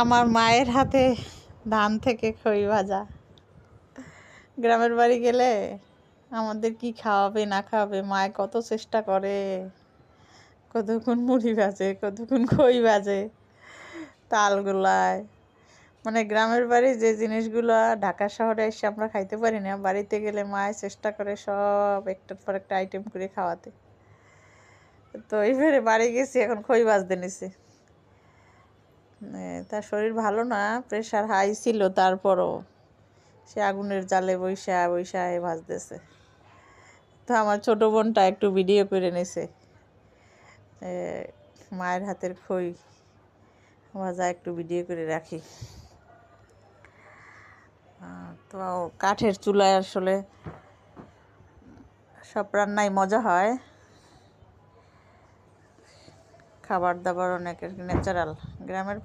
আমার মায়ের হাতে ধান থেকে খই ভাজা। গ্রামের বাড়ি গেলে আমাদের কি খাওয়াবে, না খাওয়াবে? মায় কত চেষ্টা করে। কতক্ষণ মুড়ি ভাজে, কতক্ষণ খই ভাজে তাল গোলায় মানে গ্রামের বাড়ি যে জিনিসগুলো, ঢাকা শহরে এসে আমরা খাইতে পারি না, বাড়িতে গেলে মায়ের চেষ্টা করে সব একটার পর একটা আইটেম করে খাওয়াতে। তো এইবারে বাড়ি গেছি, এখন খই ভাজতে নিছি। তার শরীর ভালো না প্রেশার হাই ছিল, তারপরও সে আগুনের জালে বৈশা বৈশা ভাজতেছে তো আমার ছোট বোনটা একটু ভিডিও করে নিছে। মায়ের হাতের খই ভাজা একটু ভিডিও করে রাখি। তো কাঠের চুলায় আসলে সব রান্নাই মজা হয়। খাবার দাবার অনেকের ন্যাচারাল গ্রামের